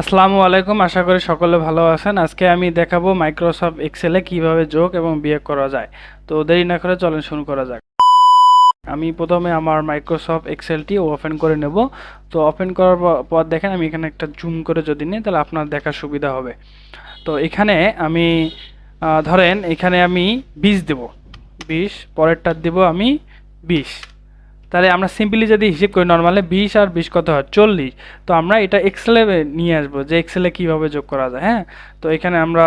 আসসালামু আলাইকুম, আশা করি সকলে ভালো আছেন। আজকে আমি দেখাবো মাইক্রোসফট এক্সেলে কীভাবে যোগ এবং বিয়োগ করা যায়। তো দেরি না করে চলেন শুরু করা যাক। আমি প্রথমে আমার মাইক্রোসফট এক্সেলটি ওপেন করে নেব। তো ওপেন করার পর দেখেন আমি এখানে একটা জুম করে যদি নিই, তাহলে আপনার দেখার সুবিধা হবে। তো এখানে আমি ধরেন এখানে আমি বিশ দেব। বিশ, পরেরটার দেব আমি বিশ। তাহলে আমরা সিম্পলি যদি হিসেব করি নর্মালি বিশ আর বিশ কত হয়? চল্লিশ। তো আমরা এটা এক্সেলে নিয়ে আসব, যে এক্সেলে কীভাবে যোগ করা যায় হ্যাঁ? তো এখানে আমরা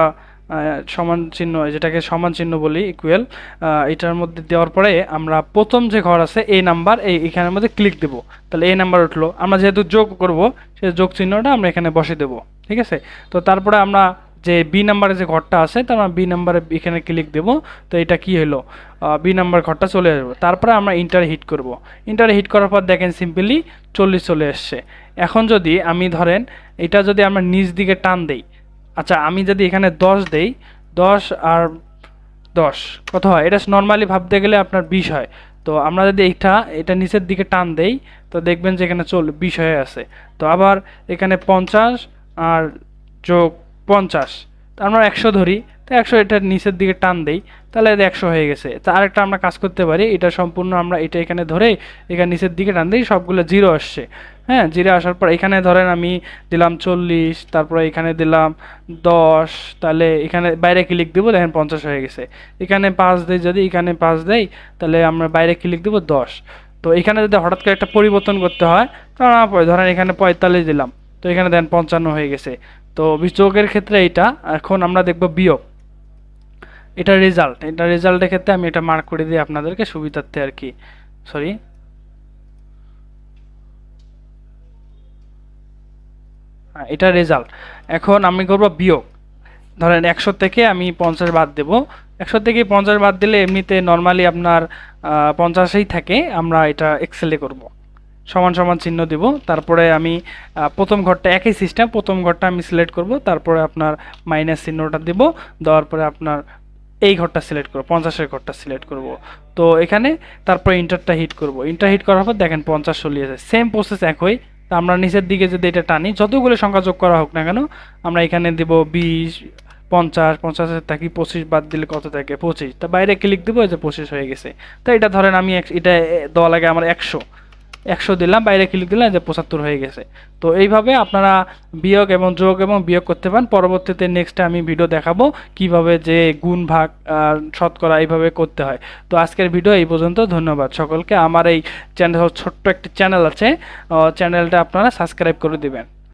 সমান চিহ্ন যেটাকে সমান চিহ্ন বলি ইকুয়েল এটার মধ্যে দেওয়ার পরে আমরা প্রথম যে ঘর আছে এই নাম্বার এই এখানের মধ্যে ক্লিক দেব। তাহলে এই নাম্বার উঠল। আমরা যেহেতু যোগ করব সেই যোগ চিহ্নটা আমরা এখানে বসে দেব, ঠিক আছে? তো তারপরে আমরা যে বি নাম্বারে যে ঘরটা আছে, তার আমরা বি নাম্বারে এখানে ক্লিক দেব, তো এটা কি হলো? বি নাম্বার ঘরটা চলে আসবে। তারপরে আমরা ইন্টার হিট করব। ইন্টার হিট করার পর দেখেন সিম্পলি চল্লিশ চলে এসছে। এখন যদি আমি ধরেন, এটা যদি আমরা নিচ দিকে টান দেই আচ্ছা আমি যদি এখানে দশ দেই, দশ আর দশ, কত হয়? এটা নর্মালি ভাবতে গেলে আপনার বিশ হয়। তো আমরা যদি এইটা, এটা নিচের দিকে টান দেই, তো দেখবেন যে এখানে চল, বিশ হয়ে আছে। তো আবার এখানে পঞ্চাশ আর যোগ পঞ্চাশ। তো আমরা একশো ধরি, তো একশো এটার নিচের দিকে টান দেই, তাহলে একশো হয়ে গেছে। তো আরেকটা আমরা কাজ করতে পারি, এটা সম্পূর্ণ আমরা এটা এখানে ধরে এখানে নিচের দিকে টান দিই, সবগুলো জিরো আসছে। হ্যাঁ জিরো আসার পর এখানে ধরেন আমি দিলাম চল্লিশ, তারপরে এখানে দিলাম দশ, তাহলে এখানে বাইরে ক্লিক দেবো, দেখেন পঞ্চাশ হয়ে গেছে। এখানে পাঁচ দেই, যদি এখানে পাঁচ দেই, তাহলে আমরা বাইরে ক্লিক দেবো দশ। তো এখানে যদি হঠাৎ করে একটা পরিবর্তন করতে হয় তাহলে ধরেন এখানে পঁয়তাল্লিশ দিলাম, তো এখানে দেন পঞ্চান্ন হয়ে গেছে। তো যোগের ক্ষেত্রে এটা এখন আমরা দেখব বিয়োগ। এটা রেজাল্ট এটা রেজাল্টের ক্ষেত্রে আমি এটা মার্ক করে দিই আপনাদেরকে সুবিধার্থে আর কি। সরি হ্যাঁ, এটা রেজাল্ট এখন আমি করব বিয়োগ। ধরেন একশো থেকে আমি পঞ্চাশ বাদ দেব। একশো থেকে পঞ্চাশ বাদ দিলে এমনিতে নর্মালি আপনার পঞ্চাশেই থাকে। আমরা এটা এক্সেলে করব। সমান সমান চিহ্ন দিব। তারপরে আমি প্রথম ঘরটা একই সিস্টেম প্রথম ঘরটা আমি সিলেক্ট করব, তারপরে আপনার মাইনাস চিহ্নটা দেব, দেওয়ার পরে আপনার এই ঘরটা সিলেক্ট করব, পঞ্চাশের ঘরটা সিলেক্ট করব। তো এখানে তারপরে ইন্টারটা হিট করব। ইন্টার হিট করার পর দেখেন পঞ্চাশ চলে আছে। সেম প্রসেস একই। তা আমরা নিচের দিকে যদি এটা টানি, যতগুলো সংখ্যা যোগ করা হোক না কেন, আমরা এখানে দেব বিশ, পঞ্চাশ পঞ্চাশের থাকি পঁচিশ বাদ দিলে কত থাকে? পঁচিশ। তা বাইরে ক্লিক দেবো, এই যে পঁচিশ হয়ে গেছে। তো এটা ধরেন আমি এটা দেওয়া লাগে আমার একশো। একশো দিলাম, বাইরে ক্লিক দিলাম যে পঁচাত্তর হয়ে গেছে। তো এইভাবে আপনারা বিয়োগ এবং যোগ এবং বিয়োগ করতে পারেন। পরবর্তীতে নেক্সটে আমি ভিডিও দেখাবো কীভাবে যে গুণ, ভাগ শতকরা এইভাবে করতে হয়। তো আজকের ভিডিও এই পর্যন্ত। ধন্যবাদ সকলকে। আমার এই চ্যানেল ছোট্ট একটি চ্যানেল আছে। চ্যানেলটা আপনারা সাবস্ক্রাইব করে দিবেন।